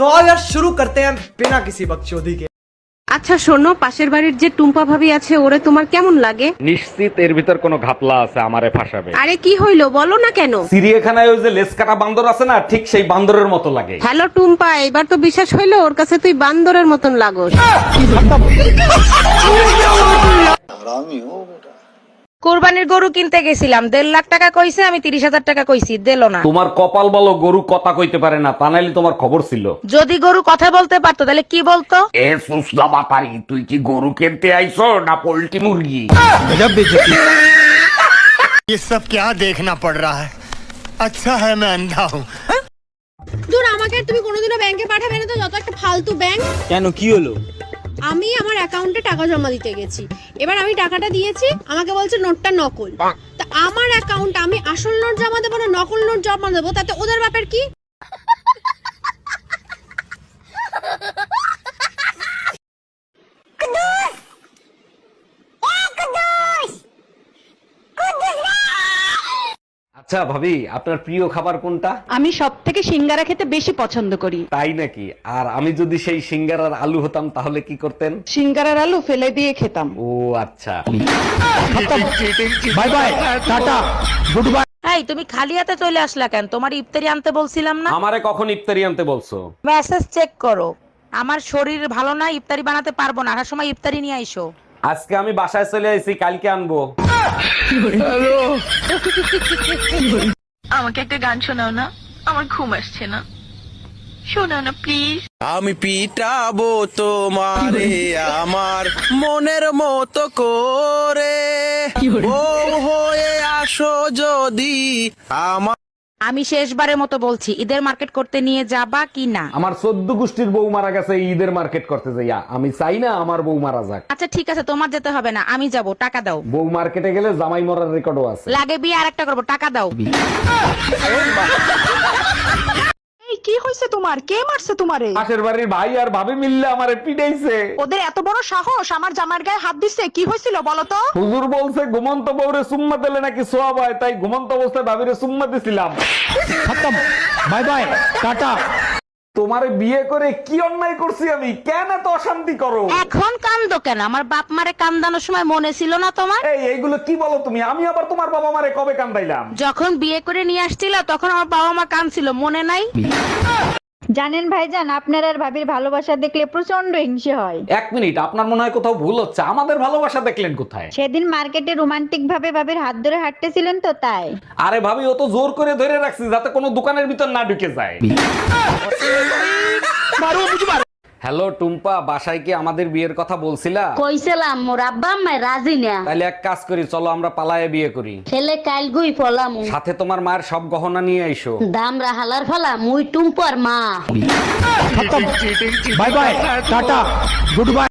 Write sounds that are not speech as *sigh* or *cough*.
तो आओ यार शुरू करते हैं बिना किसी बकचोदी के আচ্ছা শোনো পাশের বাড়ির যে টুম্পা ভাবি আছে ওরে তোমার কেমন লাগে নিশ্চিত এর ভিতর কোনো ঘাপলা আছে আমারে ফাঁসাবে আরে কি হইলো বলো না কেন চিড়িয়াখানায় ওই যে লেস কাটা বান্দর আছে না ঠিক সেই বান্দরের মতো লাগে হ্যালো টুম্পা এবার তো বিশ্বাস হইলো ওর কাছে তুই বান্দরের মতন লাগোস কোরবানির গরু কিনতে গেছিলাম দেড় লাখ টাকা কইছে আমি তিরিশ হাজার টাকা কইছি দিল না তোমার কপাল বলো গরু কথা কইতে পারে না তা নাইলে তোমার খবর ছিল যদি গরু কথা বলতে পারতো তাহলে কি বলতো এ সুসলা বাপারি তুই কি গরু কিনতে আইছো না পোল্ট্রি মুরগি *laughs* ये सब क्या देखना पड़ रहा है अच्छा है मैं अंधा हूँ দূর আমাকে আর তুমি কোনোদিনও ব্যাংকে পাঠাবে না তো যত একটা ফালতু ব্যাংক কেন কি হলো আমি আমার অ্যাকাউন্টে টাকা জমা দিতে গেছি। এবার আমি টাকাটা দিয়েছি আমাকে বলছে নোটটা নকল। তা আমার অ্যাকাউন্ট আমি আসল নোট জমা দেবো না নকল নোট জমা দেবো? তাতে ওদের ব্যাপার কি আচ্ছা ভাবি আপনার প্রিয় খাবার কোনটা? আমি সব থেকে সিঙ্গারা খেতে বেশি পছন্দ করি। তাই নাকি? আর আমি যদি সেই সিঙ্গারার আলু হতাম তাহলে কি করতেন? সিঙ্গারার আলু ফেলে দিয়ে খেতাম। ও আচ্ছা। Bye bye tata goodbye এই তুমি খালি হাতে চলে আসলা কেন? তোমার ইফতারি আনতে বলছিলাম না? আমারে কখন ইফতারি আনতে বলছো? মেসেজ চেক করো। আমার শরীর ভালো না ইফতারি বানাতে পারব না। আর সময় ইফতারি নিয়ে আইসো। আজকে আমি বাসায় চলে আইছি কালকে আনব। *laughs* আমাকে একটা গান শোনাও না আমার ঘুম আসছে না। শোনাও না প্লিজ আমি পিটাবো তোমারে আমার মনের মতো করে। ও হয়ে আসো যদি আমার আমি শেষবারের মতো বলছি ঈদের মার্কেট করতে নিয়ে যাবা কি না? আমার চোদ্দ গোষ্ঠীর বউ মারা গেছে ঈদের মার্কেট করতে যাইয়া। আমি চাই না আমার বউ মারা যাক। আচ্ছা ঠিক আছে তোমার যেতে হবে না আমি যাব টাকা দাও। বউ মার্কেটে গেলে জামাই মরার রেকর্ডও আছে। লাগে বিয়ে আর একটা করব টাকা দাও। হইছে তোমার? কে মারছে তোমারে? পাশের বাড়ির ভাই আর ভাবি মিললে আমারে পিটাইছে। ওদের এত বড় সাহস আমার জামার গায়ে হাত দিছে কি হয়েছিল বলো তো? হুজুর বলছে ঘুমন্ত বউরে সুম্মা দিলে নাকি সোয়াব হয়? তাই ঘুমন্ত অবস্থায় ভাবিরে সুম্মা দিছিলাম। খতম। Bye bye. টাটা। তোমারে বিয়ে করে কি অন্যায় করছি আমি? কেন এত অশান্তি করো? এখন কান্দো কেন? আমার বাপ মারে কান্দানোর সময় মনে ছিল না তোমার? এই এইগুলো কি বলো তুমি? আমি আবার তোমার বাবা মারে কবে কান্দাইলাম? যখন বিয়ে করে নিয়ে আসছিল তখন আমার বাবা মা কান্দছিল মনে নাই? জানেন ভাইজান আপনার আর ভাবির ভালোবাসা দেখলে প্রচণ্ড হিংসে হয়। এক মিনিট আপনার মনে হয় কোথাও ভুল হচ্ছে? আমাদের ভালোবাসা দেখলেন কোথায়? সেদিন মার্কেটে রোমান্টিক ভাবে ভাবির হাত ধরে হাঁটতেছিলেন তো তাই। আরে ভাবি ও তো জোর করে ধরে রাখছি যাতে কোনো দোকানের ভিতর না ঢুকে যায়। হ্যালো টুম্পা বাসায় কি আমাদের বিয়ের কথা বলছিলা? কইছিলাম মোর আব্বা আম্মা রাজি না। তাহলে এক কাজ করি চলো আমরা পালায়ে বিয়ে করি। ছেলে কাল গুই ফলাম সাথে তোমার মায়ের সব গহনা নিয়ে আইসো। দামরা হালার ফলা মুই টুম্পার মা। Bye bye tata goodbye.